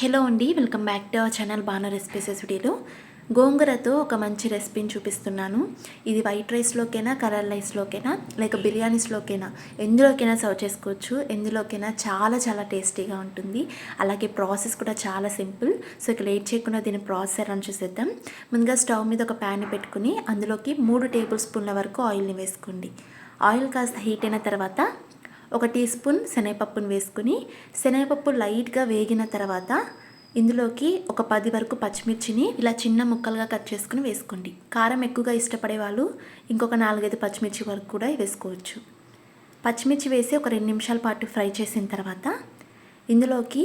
Hello అండి welcome back to our channel Banu recipes వీడియోలో. గోంగూరతో ఒక మంచి రెసిపీని చూపిస్తున్నాను. ఇది వైట్ రైస్లోకైనా కలర్ రైస్లోకైనా లేక బిర్యానీస్లోకైనా ఎందులోకైనా సర్వ్ చేసుకోవచ్చు. ఎందులోకైనా చాలా చాలా టేస్టీగా ఉంటుంది. అలాగే ప్రాసెస్ కూడా చాలా సింపుల్. సో ఇక లేట్ చేయకుండా దీని ప్రాసెస్ రన్ చూసేద్దాం. ముందుగా స్టవ్ మీద ఒక ప్యాన్ పెట్టుకుని అందులోకి మూడు టేబుల్ స్పూన్ల వరకు ఆయిల్ని వేసుకోండి. ఆయిల్ కాస్త హీట్ అయిన తర్వాత ఒక టీ స్పూన్ శనగపప్పును వేసుకుని శనగపప్పు లైట్గా వేగిన తర్వాత ఇందులోకి ఒక పది వరకు పచ్చిమిర్చిని ఇలా చిన్న ముక్కలుగా కట్ చేసుకుని వేసుకోండి. కారం ఎక్కువగా ఇష్టపడే వాళ్ళు ఇంకొక నాలుగైదు పచ్చిమిర్చి వరకు కూడా వేసుకోవచ్చు. పచ్చిమిర్చి వేసి ఒక రెండు నిమిషాల పాటు ఫ్రై చేసిన తర్వాత ఇందులోకి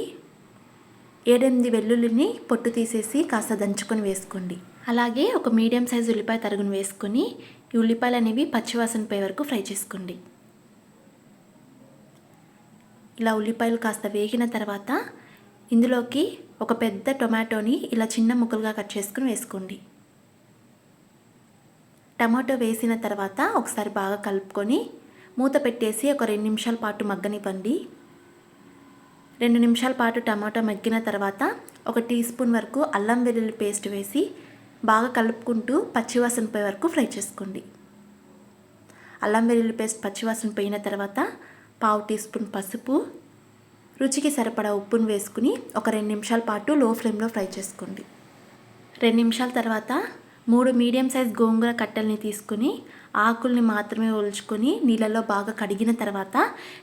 ఏడెనిమిది వెల్లుల్లిని పొట్టు తీసేసి కాస్త దంచుకొని వేసుకోండి. అలాగే ఒక మీడియం సైజు ఉల్లిపాయ తరుగును వేసుకొని ఈ ఉల్లిపాయలు అనేవి పచ్చివాసన పోయే వరకు ఫ్రై చేసుకోండి. ఇలా ఉల్లిపాయలు కాస్త వేగిన తర్వాత ఇందులోకి ఒక పెద్ద టొమాటోని ఇలా చిన్న ముక్కలుగా కట్ చేసుకుని వేసుకోండి. టమాటో వేసిన తర్వాత ఒకసారి బాగా కలుపుకొని మూత పెట్టేసి ఒక రెండు నిమిషాల పాటు మగ్గనివ్వండి. రెండు నిమిషాల పాటు టమాటో మగ్గిన తర్వాత ఒక టీ స్పూన్ వరకు అల్లం వెల్లుల్లి పేస్ట్ వేసి బాగా కలుపుకుంటూ పచ్చివాసన పోయే వరకు ఫ్రై చేసుకోండి. అల్లం వెల్లుల్లి పేస్ట్ పచ్చివాసన పోయిన తర్వాత పావు టీ స్పూన్ పసుపు రుచికి సరిపడా ఉప్పును వేసుకుని ఒక రెండు నిమిషాల పాటు లో ఫ్లేమ్లో ఫ్రై చేసుకోండి. రెండు నిమిషాల తర్వాత మూడు మీడియం సైజ్ గోంగూర కట్టెల్ని తీసుకుని ఆకుల్ని మాత్రమే ఒలుచుకొని నీళ్ళలో బాగా కడిగిన తర్వాత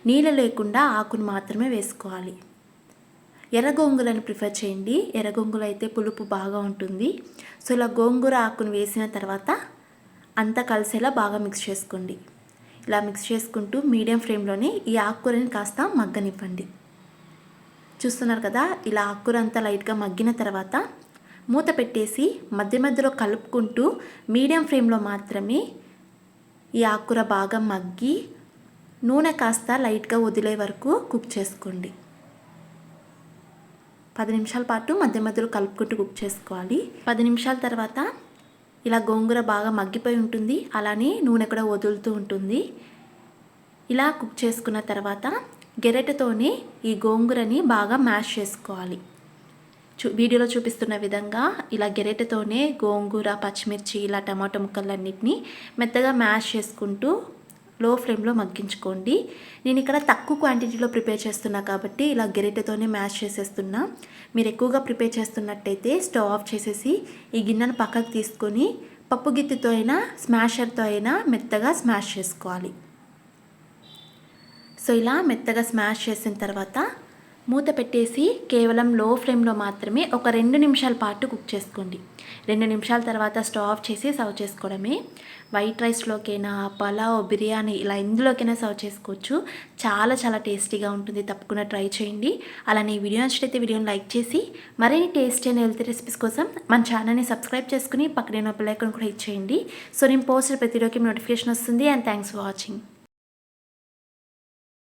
నీళ్ళు లేకుండా ఆకును మాత్రమే వేసుకోవాలి. ఎర్ర గోంగూరని ప్రిఫర్ చేయండి. ఎర్ర గోంగూర అయితే పులుపు బాగా ఉంటుంది. సో ఇలా గోంగూర ఆకును వేసిన తర్వాత అంతా కలిసేలా బాగా మిక్స్ చేసుకోండి. ఇలా మిక్స్ చేసుకుంటూ మీడియం ఫ్లేమ్లోనే ఈ ఆకుకూరని కాస్త మగ్గనివ్వండి. చూస్తున్నారు కదా ఇలా ఆకుకూర అంతా లైట్గా మగ్గిన తర్వాత మూత పెట్టేసి మధ్య మధ్యలో కలుపుకుంటూ మీడియం ఫ్లేమ్లో మాత్రమే ఈ ఆకుకూర బాగా మగ్గి నూనె కాస్త లైట్గా వదిలే వరకు కుక్ చేసుకోండి. పది నిమిషాల పాటు మధ్య మధ్యలో కలుపుకుంటూ కుక్ చేసుకోవాలి. పది నిమిషాల తర్వాత ఇలా గోంగూర బాగా మగ్గిపోయి ఉంటుంది అలానే నూనె కూడా వదులుతూ ఉంటుంది. ఇలా కుక్ చేసుకున్న తర్వాత గెరెటతోనే ఈ గోంగూరని బాగా మ్యాష్ చేసుకోవాలి. చూ వీడియోలో చూపిస్తున్న విధంగా ఇలా గెరెటతోనే గోంగూర పచ్చిమిర్చి ఇలా టమాటో ముక్కలన్నిటిని మెత్తగా మ్యాష్ చేసుకుంటూ లో ఫ్లేమ్లో మగ్గించుకోండి. నేను ఇక్కడ తక్కువ క్వాంటిటీలో ప్రిపేర్ చేస్తున్నా కాబట్టి ఇలా గెరిటతోనే మ్యాష్ చేసేస్తున్నా. మీరు ఎక్కువగా ప్రిపేర్ చేస్తున్నట్టయితే స్టవ్ ఆఫ్ చేసేసి ఈ గిన్నెను పక్కకు తీసుకొని పప్పు గిత్తితో అయినా స్మాషర్తో అయినా మెత్తగా స్మాష్ చేసుకోవాలి. సో ఇలా మెత్తగా స్మాష్ చేసిన తర్వాత మూత పెట్టేసి కేవలం లో ఫ్లేమ్లో మాత్రమే ఒక రెండు నిమిషాల పాటు కుక్ చేసుకోండి. రెండు నిమిషాల తర్వాత స్టవ్ ఆఫ్ చేసి సర్వ్ చేసుకోవడమే. వైట్ రైస్లోకైనా పలావ్ బిర్యానీ ఇలా ఇందులోకైనా సర్వ్ చేసుకోవచ్చు. చాలా చాలా టేస్టీగా ఉంటుంది. తప్పకుండా ట్రై చేయండి. అలానే వీడియో నచ్చితే వీడియోని లైక్ చేసి మరిన్ని టేస్టీ అండ్ హెల్తీ రెసిపీస్ కోసం మన ఛానల్ని సబ్స్క్రైబ్ చేసుకుని పక్కనే బెల్ ఐకాన్ కూడా ఇచ్చేయండి సో నేను పోస్ట్ ప్రతిరోజుకి నోటిఫికేషన్ వస్తుంది అండ్ థ్యాంక్స్ ఫర్ వాచింగ్.